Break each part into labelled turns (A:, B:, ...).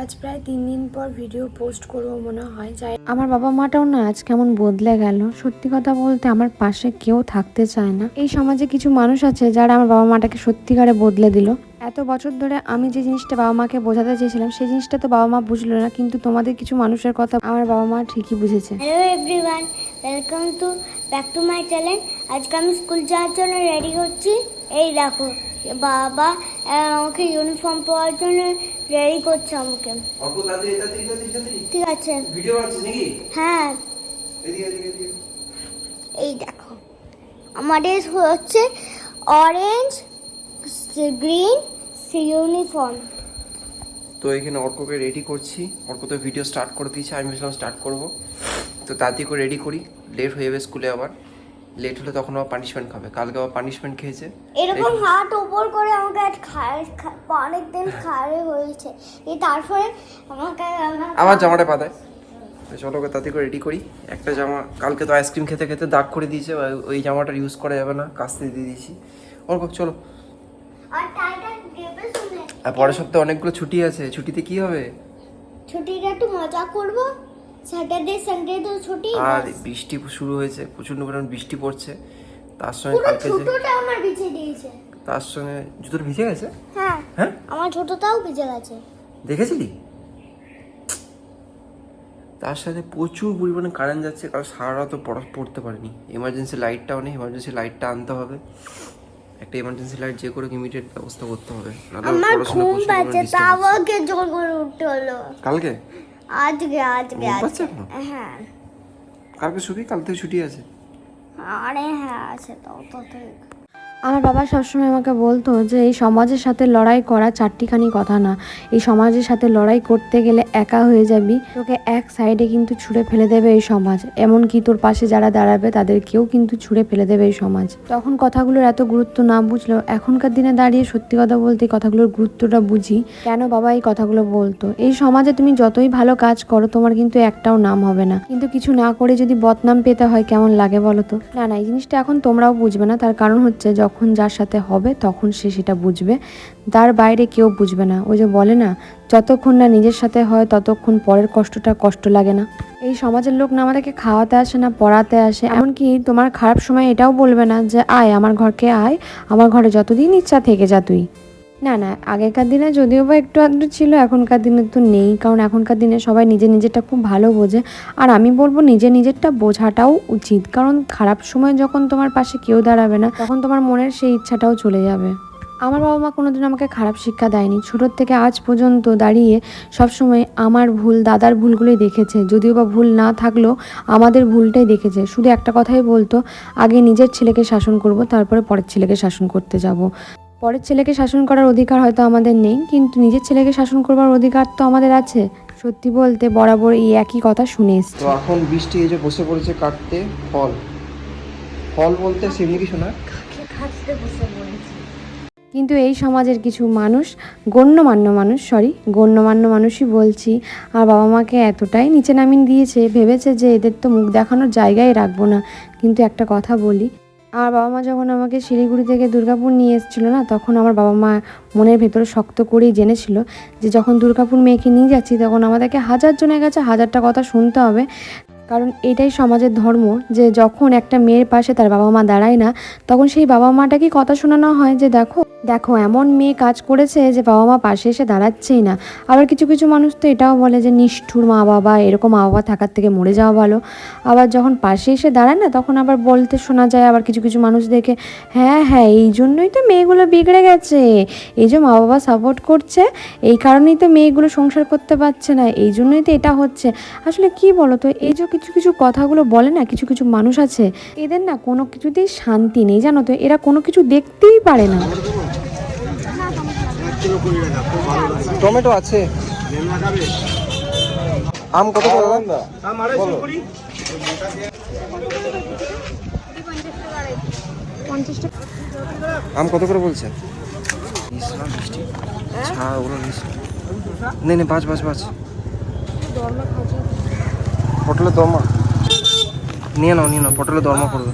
A: আজ প্রায় তিন দিন পর ভিডিও পোস্ট করব মনে হয়। যাই আমার বাবা মাটাও না আজ কেমন বদলে গেল। সত্যি কথা বলতে আমার পাশে কেউ থাকতে চায় না। এই সমাজে কিছু মানুষ আছে যারা আমার বাবা মাটাকে সত্যিকারে বদলে দিল। এত বছর ধরে আমি যে জিনিসটা বাবা মাকে বোঝাতে চেয়েছিলাম, সেই জিনিসটা তো বাবা মা বুঝলো না, কিন্তু তোমাদের কিছু মানুষের কথা আমার বাবা মা ঠিকই বুঝেছে।
B: Hello everyone welcome to back to my channel আজকে আমি স্কুল যাওয়ার জন্য রেডি হচ্ছি। এই দেখো বাবা আমাকে ইউনিফর্ম পরার জন্য রেডি করছে আমাকে। ঠিক আছে।
C: ভিডিও নাকি?
B: হ্যাঁ। এই দেখো আমাদের হচ্ছে অরেঞ্জ গ্রিন ইউনিফর্ম
C: তো এখানে অর্ককে রেডি করছি। অর্ক তো ভিডিও স্টার্ট করে দিয়েছে আমি ভেবেছিলাম স্টার্ট করব। তো তাড়াতাড়ি করে রেডি করি। লেট হয়ে যাবে স্কুলে আবার। লেট হলে তখন আবার পানিশমেন্ট খাবে। কালকে আবার পানিশমেন্ট খেয়েছে।
B: এরকম হাত উপর করে আমাকে আজ খায় অনেক দিন খাওয়ারে হয়েছে। এই তারপরে আমাকে আমার-
C: জামাটা পাতায়। চলো ওকে তাড়াতাড়ি করে রেডি করি। একটা জামা কালকে তো আইসক্রিম খেতে খেতে দাগ করে দিয়েছে। ওই- জামাটা ইউজ করা যাবে না। কাস্তে দিয়ে দিয়েছি। অর্ক চলো।
B: আর
C: পরের সপ্তাহে অনেকগুলো ছুটি আছে। ছুটিতে কি হবে?
B: ছুটিটা একটু মজা করব। স্যাটারডে সানডে তো ছুটি
C: আর বৃষ্টি শুরু হয়েছে প্রচণ্ড পরিমাণ বৃষ্টি পড়ছে। তার সঙ্গে কালকে যে
B: ছোটটা আমার ভিজে দিয়েছে
C: তার সঙ্গে জুতোটা ভিজে গেছে?
B: হ্যাঁ
C: হ্যাঁ?
B: আমার ছোটটাও ভিজে গেছে।
C: দেখেছিলি? তার সাথে প্রচুর পরিমাণে কারেন্ট যাচ্ছে কারণ সারা রাত পড়া পড়তে পারেনি। এমার্জেন্সি লাইটটাও নেই এমার্জেন্সি লাইটটা আনতে হবে। একটা এমার্জেন্সি লাইট যে করে ইমিডিয়েট ব্যবস্থা করতে হবে।
B: আমার ঘুম পাচ্ছে তাও জোর করে উঠতে হলো।
C: কালকে?
B: আজকে আজকে
C: ঘুম পাচ্ছে
B: আজকে
C: এখনও?
B: হ্যাঁ।
C: কালকে ছুটি? কাল থেকে ছুটি আছে।
B: আরে হ্যাঁ আছে তাও তো ঠিক
A: আমার বাবা সবসময় আমাকে বলতো যে, এই সমাজের সাথে লড়াই করা চারটিখানি কথা না। এই সমাজের সাথে লড়াই করতে গেলে একা হয়ে যাবি। তোকে এক সাইডে কিন্তু ছুঁড়ে ফেলে দেবে এই সমাজ। এমনকি তোর পাশে যারা দাঁড়াবে, তাদেরকেও কিন্তু ছুঁড়ে ফেলে দেবে এই সমাজ। তখন কথাগুলোর এত গুরুত্ব না বুঝলেও এখনকার দিনে দাঁড়িয়ে সত্যি কথা বলতে কথাগুলোর গুরুত্বটা বুঝি। কেন বাবা এই কথাগুলো বলতো? এই সমাজে তুমি যতই ভালো কাজ করো, তোমার কিন্তু একটাও নাম হবে না। কিন্তু কিছু না করে যদি বদনাম পেতে হয়, কেমন লাগে বলো তো? না না, এই জিনিসটা এখন তোমরাও বুঝবে না। তার কারণ হচ্ছে যখন যার সাথে হবে তখন সে সেটা বুঝবে। তার বাইরে কেউ বুঝবে না। ওই যে বলে না, যতক্ষণ না নিজের সাথে হয় ততক্ষণ পরের কষ্টটা কষ্ট লাগে না। এই সমাজের লোক না আমাদেরকে খাওয়াতে আসে না, পড়াতে আসে। এমনকি তোমার খারাপ সময় এটাও বলবে না যে, আয়, আমার ঘরকে আয়। আমার ঘরে যতদিন ইচ্ছা থেকে যা তুই। না না, আগেকার দিনে যদিও বা একটু আধটু ছিল, এখনকার দিনে তো নেই, কারণ এখনকার দিনে সবাই নিজে নিজেরটা খুব ভালো বোঝে। আর আমি বলব নিজে নিজেরটা বোঝাটাও উচিত, কারণ খারাপ সময় যখন তোমার পাশে কেউ দাঁড়াবে না, তখন তোমার মনের সেই ইচ্ছাটাও চলে যাবে। আমার বাবা মা কোনোদিন আমাকে খারাপ শিক্ষা দেয়নি। ছোটোর থেকে আজ পর্যন্ত দাঁড়িয়ে সবসময় আমার ভুল, দাদার ভুলগুলোই দেখেছে। যদিও বা ভুল না থাকলেও আমাদের ভুলটাই দেখেছে। শুধু একটা কথাই বলতো, আগে নিজের ছেলেকে শাসন করব, তারপরে পরের ছেলেকে শাসন করতে যাব। পরের ছেলেকে শাসন করার অধিকার হয়তো আমাদের নেই কিন্তু নিজের ছেলেকে শাসন করবার অধিকার তো আমাদের আছে। সত্যি বলতে বরাবর এই একই কথা শুনে এসছি।
C: তো এখন বৃষ্টি এই যে বসে পড়েছে কাটতে ফল। ফল বলতে সেমনি কিছু না।
B: খাচ্ছে বসে পড়েছি?
A: কিন্তু এই সমাজের কিছু মানুষ গণ্যমান্য মানুষ সরি গণ্যমান্য মানুষই বলছি আর বাবা মাকে এতটাই নিচে নামিয়ে দিয়েছে ভেবেছে যে এদের তো মুখ দেখানোর জায়গায় রাখব না। কিন্তু একটা কথা বলি আমার বাবা মা যখন আমাকে শিলিগুড়ি থেকে দুর্গাপুর নিয়ে এসেছিল না, তখন আমার বাবা মা মনের ভেতরে শক্ত করেই জেনেছিল যে যখন দুর্গাপুর মেয়েকে নিয়ে যাচ্ছি, তখন আমাদেরকে হাজার জনের কাছে হাজারটা কথা শুনতে হবে। কারণ এটাই সমাজের ধর্ম যে যখন একটা মেয়ের পাশে তার বাবা মা দাঁড়ায় না, তখন সেই বাবা মাটাকে কথা শোনানো হয় যে দেখো দেখো এমন মেয়ে কাজ করেছে যে বাবা মা পাশে এসে দাঁড়াচ্ছেই না। আবার কিছু কিছু মানুষ তো এটাও বলে যে নিষ্ঠুর মা বাবা, এরকম মা বাবা থাকার থেকে মরে যাওয়া ভালো। আবার যখন পাশে এসে দাঁড়ায় না, তখন আবার বলতে শোনা যায়, আবার কিছু কিছু মানুষ দেখে হ্যাঁ হ্যাঁ এই জন্যই তো মেয়েগুলো বিগড়ে গেছে। এই যে মা বাবা সাপোর্ট করছে, এই কারণেই তো মেয়েগুলো সংসার করতে পারছে না, এই জন্যই তো এটা হচ্ছে। আসলে কি বলো তো এই যে কিছু কিছু কথাগুলো বলে না কিছু কিছু মানুষ আছে এদের না কোনো কিছুতেই শান্তি নেই জানো তো? এরা কোনো কিছু দেখতেই পারে না।
C: টমেটো আছে। আম কত করে দাদা? আম কত করে বলছে? ইসলাম মিষ্টি ছাড় ওগুলো নিস নেই নেই পটলের দরমা। নিয়ে নাও নিয়ে নাও পটলের দরমা করবে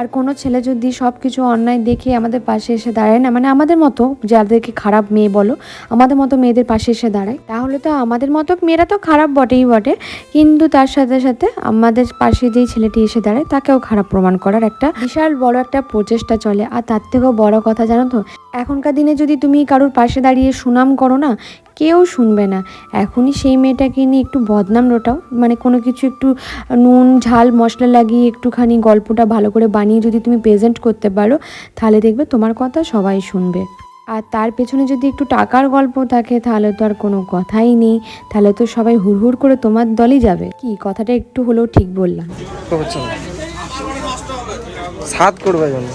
A: আর কোনো ছেলে যদি সব কিছু অন্যায় দেখে আমাদের পাশে এসে দাঁড়ায় না মানে আমাদের মতো যাদেরকে খারাপ মেয়ে বলো, আমাদের মতো মেয়েদের পাশে এসে দাঁড়ায়, তাহলে তো আমাদের মতো মেয়েরা তো খারাপ বটেই বটে। কিন্তু তার সাথে সাথে আমাদের পাশে যেই ছেলেটি এসে দাঁড়ায়, তাকেও খারাপ প্রমাণ করার একটা বিশাল বড় একটা প্রচেষ্টা চলে। আর তার থেকেও বড় কথা জানো তো, এখনকার দিনে যদি তুমি কারোর পাশে দাঁড়িয়ে সুনাম করো না কেউ শুনবে না। এখনই সেই মেয়েটাকে নিয়ে একটু বদনাম রোটাও। মানে কোনো কিছু একটু নুন ঝাল মশলা লাগিয়ে একটুখানি গল্পটা ভালো করে বানিয়ে যদি তুমি প্রেজেন্ট করতে পারো তাহলে দেখবে তোমার কথা সবাই শুনবে। আর তার পেছনে যদি একটু টাকার গল্প থাকে তাহলে তো আর কোনো কথাই নেই। তাহলে তো সবাই হুড়হুড় করে তোমার দলই যাবে। কি কথাটা একটু হলেও ঠিক বললাম।
C: সাত করবে জন্য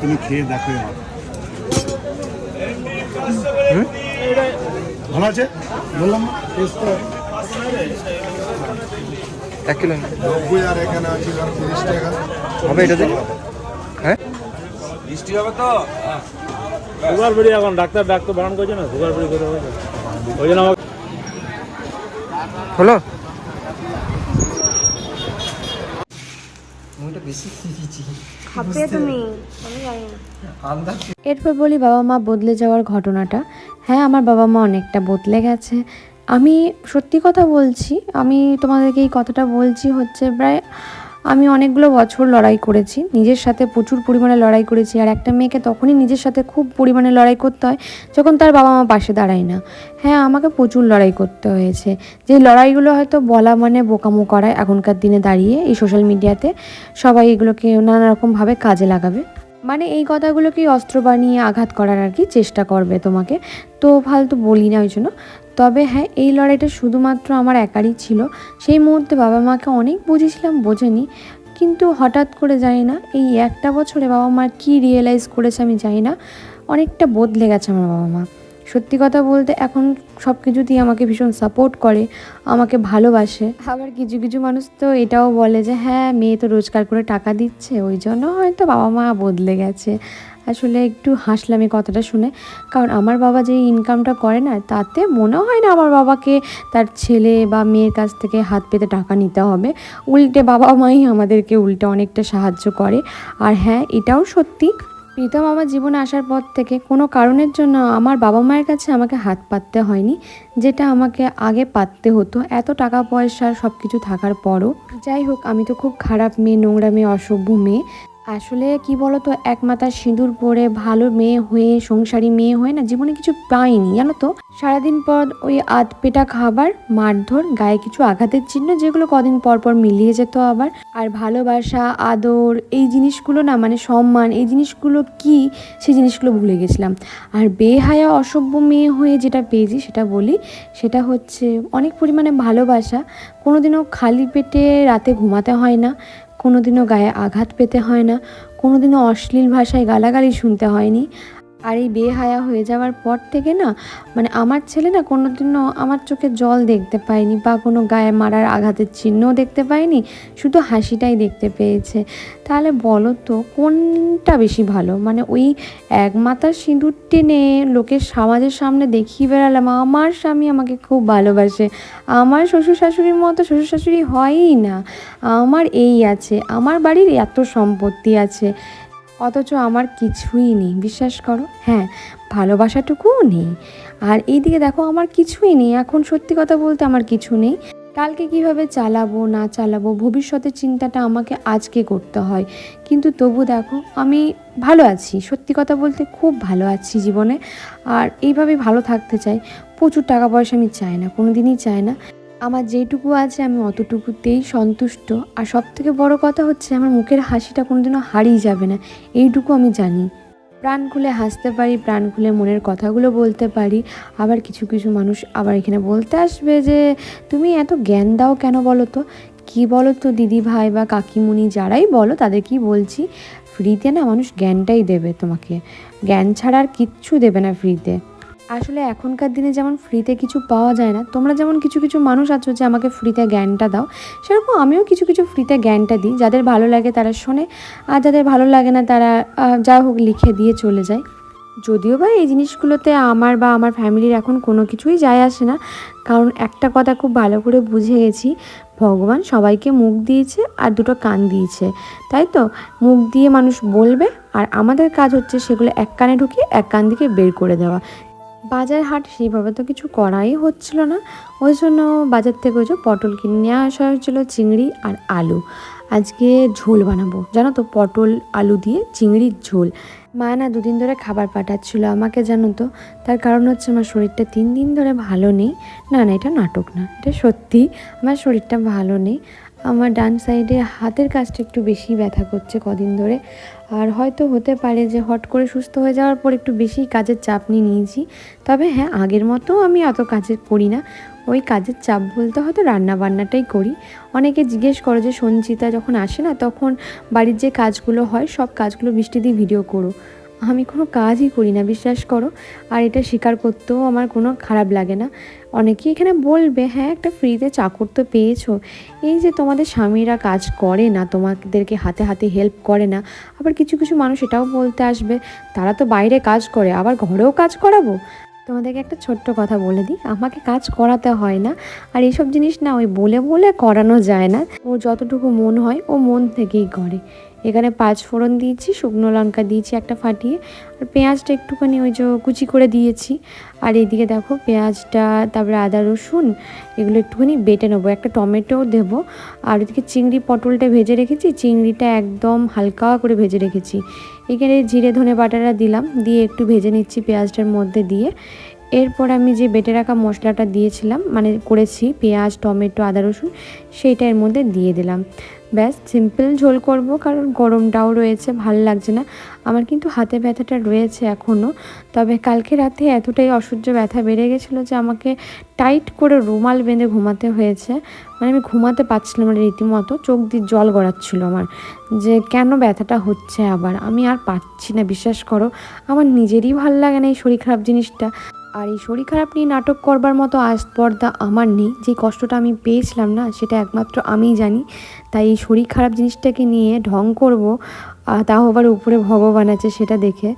D: তুমি খেয়ে দেখো এবার। ভালো আছে? বললাম
C: এক কিলো
D: নব্বই আর এখানে আছে তিরিশ টাকা।
C: হবে এটা দেখি হ্যাঁ?
E: সুগার ফ্রি এখন ডাক্তার ডাক্তার বারণ করছে না সুগার ফ্রি করে হয়েছে ওই জন্য আমাকে
C: হলো? মুইটা বেশি খেয়েছি।
B: খাবে তুমি? আমি জানি না।
A: এরপর বলি বাবা মা বদলে যাওয়ার ঘটনাটা। হ্যাঁ আমার বাবা মা অনেকটা বদলে গেছে। আমি সত্যি কথা বলছি আমি তোমাদেরকে এই কথাটা বলছি হচ্ছে প্রায় আমি অনেকগুলো বছর লড়াই করেছি, নিজের সাথে প্রচুর পরিমাণে লড়াই করেছি আর একটা মেয়েকে তখনই নিজের সাথে খুব পরিমাণে লড়াই করতে হয় যখন তার বাবা মা পাশে দাঁড়ায় না। হ্যাঁ আমাকে প্রচুর লড়াই করতে হয়েছে। যে লড়াইগুলো হয়তো বলা মানে বোকামো করায় এখনকার দিনে দাঁড়িয়ে এই সোশ্যাল মিডিয়াতে সবাই এগুলোকে নানা রকমভাবে কাজে লাগাবে। মানে এই কথাগুলোকেই অস্ত্র বানিয়ে আঘাত করার আর কি চেষ্টা করবে তোমাকে। তো ফালতু বলি না ওই জন্য। তবে হ্যাঁ এই লড়াইটা শুধুমাত্র আমার একারই ছিল। সেই মুহূর্তে বাবা মাকে অনেক বুঝেছিলাম, বোঝেনি। কিন্তু হঠাৎ করে জানি না, এই একটা বছরে বাবা মা কী রিয়েলাইজ করেছে আমি জানি না। অনেকটা বদলে গেছে আমার বাবা মা। সত্যি কথা বলতে এখন সব কিছুতেই আমাকে ভীষণ সাপোর্ট করে, আমাকে ভালোবাসে। আবার কিছু কিছু মানুষ তো এটাও বলে যে হ্যাঁ মেয়ে তো রোজগার করে টাকা দিচ্ছে, ওই জন্য হয়তো বাবা মা বদলে গেছে। আসলে একটু হাসলাম এই কথাটা শুনে, কারণ আমার বাবা যে ইনকামটা করে না, তাতে মনে হয় না আমার বাবাকে তার ছেলে বা মেয়ের কাছ থেকে হাত পেতে টাকা নিতে হবে। উল্টে বাবা মাই আমাদেরকে উল্টে অনেকটা সাহায্য করে। আর হ্যাঁ এটাও সত্যি। প্রীতম আমার জীবনে আসার পর থেকে কোনো কারণের জন্য আমার বাবা মায়ের কাছে আমাকে হাত পাততে হয়নি, যেটা আমাকে আগে পাততে হতো। এত টাকা পয়সা সব কিছু থাকার পরও। যাই হোক, আমি তো খুব খারাপ মেয়ে, নোংরা মেয়ে, অসভ্য মেয়ে। আসলে কি বলতো, এক মাথার সিঁদুর পরে ভালো মেয়ে হয়ে, সংসারী মেয়ে হয়ে না জীবনে কিছু পাইনি, জানো তো? সারাদিন পর ওই আধ পেটা খাবার, মারধর, গায়ে কিছু আঘাতের চিহ্ন যেগুলো কদিন পর পর মিলিয়ে যেত আবার। আর ভালোবাসা, আদর, এই জিনিসগুলো না মানে সম্মান, এই জিনিসগুলো কি, সেই জিনিসগুলো ভুলে গেছিলাম। আর বেহায়া, অসভ্য মেয়ে হয়ে যেটা পেয়েছি, সেটা বলি, সেটা হচ্ছে অনেক পরিমাণে ভালোবাসা। কোনোদিনও খালি পেটে রাতে ঘুমাতে হয় না। কোনোদিনও গায়ে আঘাত পেতে হয় না কোনোদিনও অশ্লীল ভাষায় গালাগালি শুনতে হয়নি। আর এই বেহায়া হয়ে যাওয়ার পর থেকে না মানে আমার ছেলে না কোনোদিনও আমার চোখে জল দেখতে পায়নি বা কোনো গায়ে মারার আঘাতের চিহ্নও দেখতে পায়নি, শুধু হাসিটাই দেখতে পেয়েছে। তাহলে বলো তো, কোনটা বেশি ভালো? মানে ওই এক মাথার সিঁদুর টেনে লোকের সমাজের সামনে দেখিয়ে বেড়ালাম, আমার স্বামী আমাকে খুব ভালোবাসে। আমার শ্বশুর শাশুড়ির মতো শ্বশুর শাশুড়ি হয়ই না। আমার এই আছে, আমার বাড়ির এত সম্পত্তি আছে। অথচ আমার কিছুই নেই, বিশ্বাস করো। হ্যাঁ ভালোবাসাটুকুও নেই। আর এইদিকে দেখো, আমার কিছুই নেই। এখন সত্যি কথা বলতে আমার কিছু নেই। কালকে কীভাবে চালাবো, না চালাবো, ভবিষ্যতের চিন্তাটা আমাকে আজকে করতে হয়। কিন্তু তবু দেখো, আমি ভালো আছি। সত্যি কথা বলতে খুব ভালো আছি জীবনে। আর এইভাবে ভালো থাকতে চাই। প্রচুর টাকা পয়সা আমি চাই না কোনো দিনই চাই না। আমার যেইটুকু আছে আমি অতটুকুতেই সন্তুষ্ট। আর সব থেকে বড় কথা হচ্ছে আমার মুখের হাসিটা কোনোদিনও হারিয়ে যাবে না। এইটুকু আমি জানি। প্রাণ খুলে হাসতে পারি, প্রাণ খুলে মনের কথাগুলো বলতে পারি। আবার কিছু কিছু মানুষ আবার এখানে বলতে আসবে যে, তুমি এত জ্ঞান দাও কেন বলো তো? কী বলো তো দিদি ভাই বা কাকিমুনি যারাই বলো তাদের কি বলছি ফ্রিতে না মানুষ জ্ঞানটাই দেবে তোমাকে। জ্ঞান ছাড়া আর কিচ্ছু দেবে না ফ্রিতে আসলে এখনকার দিনে যেমন ফ্রিতে কিছু পাওয়া যায় না, তোমরা যেমন কিছু কিছু মানুষ আছো যে আমাকে ফ্রিতে জ্ঞানটা দাও, সেরকম আমিও কিছু কিছু ফ্রিতে জ্ঞানটা দিই, যাদের ভালো লাগে তারা শোনে, আর যাদের ভালো লাগে না তারা যা হোক লিখে দিয়ে চলে যায়। যদিও বা এই জিনিসগুলোতে আমার বা আমার ফ্যামিলির এখন কোনো কিছুই যায় আসে না, কারণ একটা কথা খুব ভালো করে বুঝে গেছি, ভগবান সবাইকে মুখ দিয়েছে আর দুটো কান দিয়েছে। তাই তো? মুখ দিয়ে মানুষ বলবে, আর আমাদের কাজ হচ্ছে সেগুলো এক কানে ঢুকিয়ে এক কান দিকে বের করে দেওয়া। বাজার হাট সেইভাবে তো কিছু করাই হচ্ছিল না। ওই জন্য বাজার থেকে ওই যে পটল কিনে নিয়ে আসা হয়েছিল, চিংড়ি আর আলু। আজকে ঝোল বানাবো। জানো তো, পটল, আলু দিয়ে চিংড়ির ঝোল। মা না দুদিন ধরে খাবার পাঠাচ্ছিল আমাকে, জানো তো। তার কারণ হচ্ছে আমার শরীরটা তিন দিন ধরে ভালো নেই। না না, এটা নাটক না, এটা সত্যি। আমার শরীরটা ভালো নেই। আমার ডান সাইডে হাতের কাজটা একটু বেশি ব্যথা করছে কদিন ধরে। আর হয়তো হতে পারে যে হট করে সুস্থ হয়ে যাওয়ার পর একটু বেশি কাজের চাপ নিয়ে নিয়েছি। তবে হ্যাঁ আগের মতো আমি অত কাজের করি না। ওই কাজের চাপ বলতে হয়তো রান্না বান্নাটাই করি। অনেকে জিজ্ঞেস করে যে সঞ্চিতা যখন আসে না, তখন বাড়ির যে কাজগুলো হয়, সব কাজগুলো বৃষ্টি দিয়ে ভিডিও করো। আমি কোনো কাজই করি না, বিশ্বাস করো। আর এটা স্বীকার করতেও আমার কোনো খারাপ লাগে না। অনেকেই এখানে বলবে হ্যাঁ একটা ফ্রিতে চাকর তো পেয়েছ। এই যে তোমাদের স্বামীরা কাজ করে না, তোমাদেরকে হাতে হাতে হেল্প করে না, আবার কিছু কিছু মানুষ এটাও বলতে আসবে, তারা তো বাইরে কাজ করে, আবার ঘরেও কাজ করাবো? তোমাদেরকে একটা ছোট্ট কথা বলে দিই, আমাকে কাজ করাতে হয় না। আর এইসব জিনিস না ওই বলে বলে করানো যায় না। ও যতটুকু মন হয়, ও মন থেকেই করে। এখানে পাঁচ ফোড়ন দিয়েছি, শুকনো লঙ্কা দিয়েছি একটা ফাটিয়ে, আর পেঁয়াজটা একটুখানি ওই যে কুচি করে দিয়েছি। আর এইদিকে দেখো পেঁয়াজটা, তারপরে আদা, রসুন, এগুলো একটুখানি বেটে নেব। একটা টমেটো দেবো। আর ওইদিকে চিংড়ি পটলটা ভেজে রেখেছি, চিংড়িটা একদম হালকা করে ভেজে রেখেছি। এখানে জিরে ধনে বাটাটা দিলাম, দিয়ে একটু ভেজে নিচ্ছি পেঁয়াজটার মধ্যে দিয়ে। এরপর আমি যে বেটে রাখা মশলাটা দিয়েছিলাম মানে করেছি পেঁয়াজ, টমেটো, আদা, রসুন, সেইটা এর মধ্যে দিয়ে দিলাম। ব্যাস সিম্পল ঝোল করব কারণ গরমটাও রয়েছে, ভালো লাগছে না। আমার কিন্তু হাতে ব্যথাটা রয়েছে এখনও তবে কালকে রাতে এতটাই অসহ্য ব্যথা বেড়ে গেছিল যে আমাকে টাইট করে রুমাল বেঁধে ঘুমাতে হয়েছে। মানে আমি ঘুমাতে পারছিলাম না রীতিমতো, চোখ দিয়ে জল গড়াচ্ছিল আমার, যে কেন ব্যথাটা হচ্ছে আবার? আমি আর পাচ্ছি না, বিশ্বাস করো। আমার নিজেরই ভালো লাগে না এই শরীর খারাপ জিনিসটা। আর এই শরীর খারাপ নিয়ে নাটক করবার মতো আস্পর্দা আমার নেই। যে কষ্টটা আমি পেয়েছিলাম না, সেটা একমাত্র আমিই জানি। তাই এই শরীর খারাপ জিনিসটাকে নিয়ে ঢং করব তাও আবার উপরে ভগবান আছে সেটা দেখে।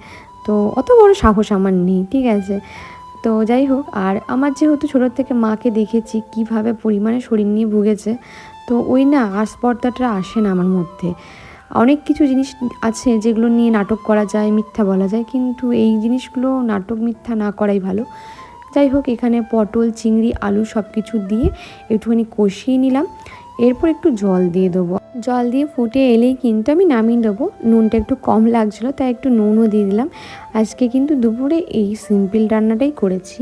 A: তো অত বড় সাহস আমার নেই, ঠিক আছে? তো যাই হোক, আর আমার যেহেতু ছোটোর থেকে মাকে দেখেছি, কীভাবে পরিমাণে শরীর নিয়ে ভুগেছে, তো ওই না আস্পর্দাটা আসে না আমার মধ্যে। অনেক কিছু জিনিস আছে যেগুলো নিয়ে নাটক করা যায়, মিথ্যা বলা যায়, কিন্তু এই জিনিসগুলো নাটক মিথ্যা না করাই ভালো। যাই হোক, এখানে পটল, চিংড়ি, আলু সব কিছু দিয়ে একটুখানি কষিয়ে নিলাম। এরপর একটু জল দিয়ে দেবো। জল দিয়ে ফুটে এলেই কিন্তু আমি নামিয়ে দেবো। নুনটা একটু কম লাগছিল, তাই একটু নুনও দিয়ে দিলাম। আজকে কিন্তু দুপুরে এই সিম্পল রান্নাটাই করেছি।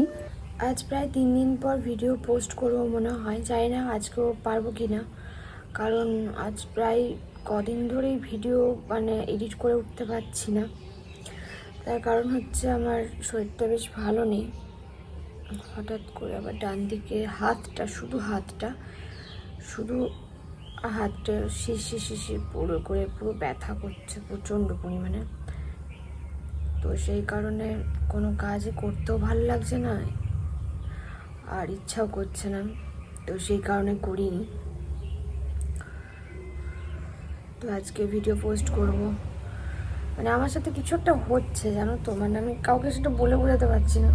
A: আজ প্রায় তিন দিন পর ভিডিও পোস্ট করব মনে হয়, জানি না আজকেও পারব কি না কারণ আজ প্রায় কদিন ধরেই ভিডিও মানে এডিট করে উঠতে পারছি না। তার কারণ হচ্ছে আমার শরীরটা বেশ ভালো নেই। হঠাৎ করে আবার ডান দিকে হাতটা, শুধু হাতটা শুধু হাতটা শিশি শিশি পুরো করে পুরো ব্যথা করছে প্রচণ্ড পরিমাণে। তো সেই কারণে কোনো কাজই করতেও ভালো লাগছে না, আর ইচ্ছাও করছে না। তো সেই কারণে করিনি। তো আজকে ভিডিও পোস্ট করব। মানে আমার সাথে কিছু একটা হচ্ছে, জানো তো? মানে আমি কাউকে সেটা বলে বোঝাতে পারছি না।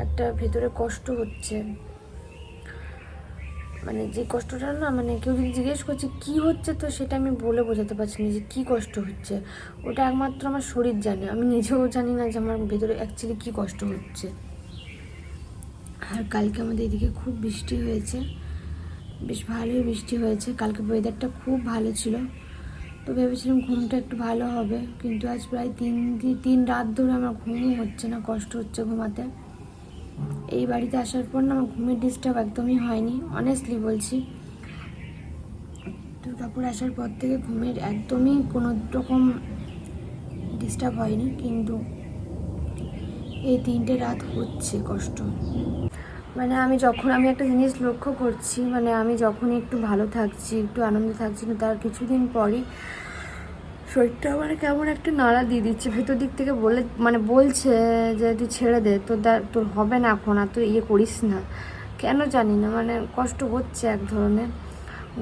A: একটা ভেতরে কষ্ট হচ্ছে। মানে যে কষ্টটা না মানে কেউ যদি জিজ্ঞেস করছে কি হচ্ছে, তো সেটা আমি বলে বোঝাতে পারছি না যে কী কষ্ট হচ্ছে। ওটা একমাত্র আমার শরীর জানে। আমি নিজেও জানি না যে আমার ভেতরে অ্যাকচুয়ালি কী কষ্ট হচ্ছে। আর কালকে আমাদের এদিকে খুব বৃষ্টি হয়েছে। বেশ ভালোই বৃষ্টি হয়েছে। কালকে ওয়েদারটা খুব ভালো ছিল। তো ভেবেছিলাম ঘুমটা একটু ভালো হবে। কিন্তু আজ প্রায় তিন তিন রাত ধরে আমার ঘুমও হচ্ছে না, কষ্ট হচ্ছে ঘুমাতে। এই বাড়িতে আসার পর না আমার ঘুমের ডিস্টার্ব একদমই হয়নি অনেস্টলি বলছি। দুর্গাপুর আসার পর থেকে ঘুমের একদমই কোনো রকম ডিস্টার্ব হয়নি, কিন্তু এই তিনটে রাত হচ্ছে কষ্ট। মানে আমি যখন আমি একটা জিনিস লক্ষ্য করছি মানে আমি যখনই একটু ভালো থাকছি, একটু আনন্দ থাকছি তার কিছুদিন পরই শরীরটা মানে কেমন একটা নাড়া দিয়ে দিচ্ছে। ভেতর দিক থেকে বলে মানে বলছে যে, তুই ছেড়ে দে, তোর তোর হবে না এখন, আর তুই ইয়ে করিস না। কেন জানি না মানে কষ্ট হচ্ছে এক ধরনের।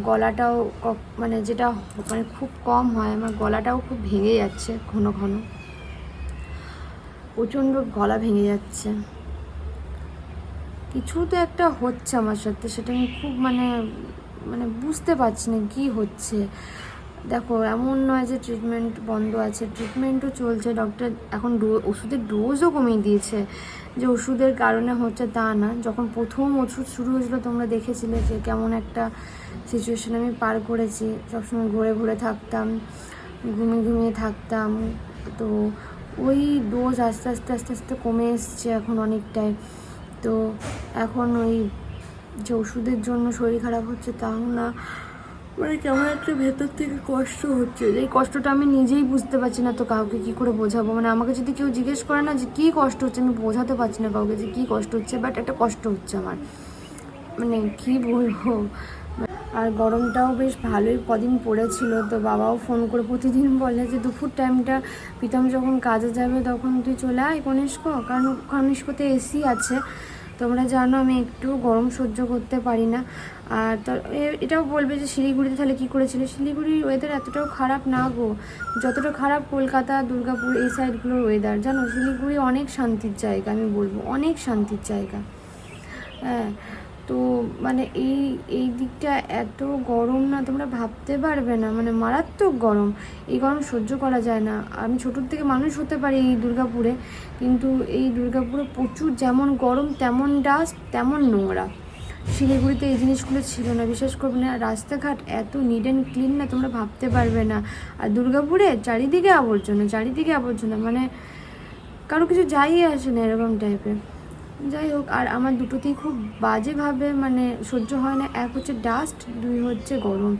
A: গলাটাও মানে যেটা মানে খুব কম হয়, আমার গলাটাও খুব ভেঙে যাচ্ছে ঘন ঘন। প্রচণ্ড গলা ভেঙে যাচ্ছে। কিছু তো একটা হচ্ছে আমার সাথে, সেটা আমি খুব মানে মানে বুঝতে পারছি না কী হচ্ছে। দেখো, এমন নয় যে ট্রিটমেন্ট বন্ধ আছে ট্রিটমেন্টও চলছে। ডক্টর এখন ওষুধের ডোজও কমিয়ে দিয়েছে। যে ওষুধের কারণে হচ্ছে তা না। যখন প্রথম ওষুধ শুরু হয়েছিল, তোমরা দেখেছিলে যে কেমন একটা সিচুয়েশান আমি পার করেছি। সবসময় ঘুরে ঘুরে থাকতাম, ঘুমিয়ে ঘুমিয়ে থাকতাম। তো ওই ডোজ আস্তে আস্তে আস্তে আস্তে কমে এসছে এখন অনেকটাই। তো এখন ওই যে ওষুধের জন্য শরীর খারাপ হচ্ছে তাও না। মানে কেমন একটা ভেতর থেকে কষ্ট হচ্ছে। এই কষ্টটা আমি নিজেই বুঝতে পারছি না তো কাউকে কি করে বোঝাবো? মানে আমাকে যদি কেউ জিজ্ঞেস করে না যে কী কষ্ট হচ্ছে, আমি বোঝাতে পারছি না কাউকে যে কী কষ্ট হচ্ছে বাট একটা কষ্ট হচ্ছে আমার। মানে কি বলব? আর গরমটাও বেশ ভালোই কদিন পড়েছিল, তো বাবাও ফোন করে প্রতিদিন বলে যে দুপুর টাইমটা প্রীতম যখন কাজে যাবে তখন তুই চলে আয় কনিষ্ক, কারণ কনিষ্কতে এসি আছে। তোমরা জানো আমি একটু গরম সহ্য করতে পারি না। আর তো এটাও বলবে যে শিলিগুড়িতে তাহলে কী করেছিল? শিলিগুড়ির ওয়েদার এতটাও খারাপ না গো। যতটা খারাপ কলকাতা, দুর্গাপুর এই সাইডগুলোর ওয়েদার জানো, শিলিগুড়ি অনেক শান্তির জায়গা আমি বলব, অনেক শান্তির জায়গা। হ্যাঁ তো মানে এই এই দিকটা এত গরম না, তোমরা ভাবতে পারবে না। মানে মারাত্মক গরম। এই গরম সহ্য করা যায় না। আমি ছোটোর থেকে মানুষ হতে পারি এই দুর্গাপুরে, কিন্তু এই দুর্গাপুরে প্রচুর যেমন গরম, তেমন ডাস্ট তেমন নোংরা। শিলিগুড়িতে এই জিনিসগুলো ছিল না। বিশেষ করে না, রাস্তাঘাট এত নিড অ্যান্ড ক্লিন না, তোমরা ভাবতে পারবে না। আর দুর্গাপুরে চারিদিকে আবর্জনা চারিদিকে আবর্জনা। মানে কারও কিছু যাই আসে না এরকম টাইপের যাই হোক, আর আমার দুটোতেই খুব বাজেভাবে মানে সহ্য হয় না। এক হচ্ছে ডাস্ট দুই হচ্ছে গরম।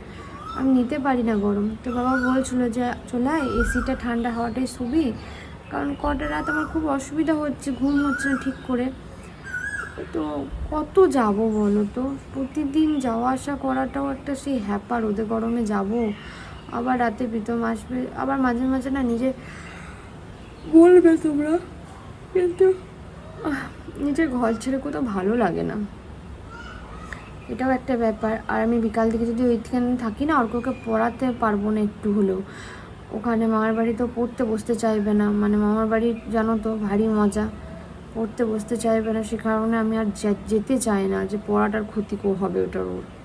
A: আমি নিতে পারি না গরম। তো বাবা বলছিলো যে, চলে এসিটা ঠান্ডা হওয়াটাই সুবি কারণ কটা রাত আমার খুব অসুবিধা হচ্ছে, ঘুম হচ্ছে না ঠিক করে। তো কত যাব বলো তো? প্রতিদিন যাওয়া আসা করাটাও একটা সেই হ্যাপা রোদে গরমে যাব। আবার রাতে প্রীতম আসবে। আবার মাঝে মাঝে না নিজে বলবে তোমরা, কিন্তু নিজের ঘর ছেড়ে কোথাও ভালো লাগে না। এটাও একটা ব্যাপার। আর আমি বিকাল থেকে যদি ওইখানে থাকি না, অর্ককে পড়াতে পারব না একটু হলেও। ওখানে মামার বাড়ি তো পড়তে বসতে চাইবে না। মানে মামার বাড়ি জানো তো, ভারী মজা। পড়তে বসতে চাইবে না, সে কারণে আমি আর যেতে চাই না যে পড়াটার ক্ষতি হবে ওটার ওর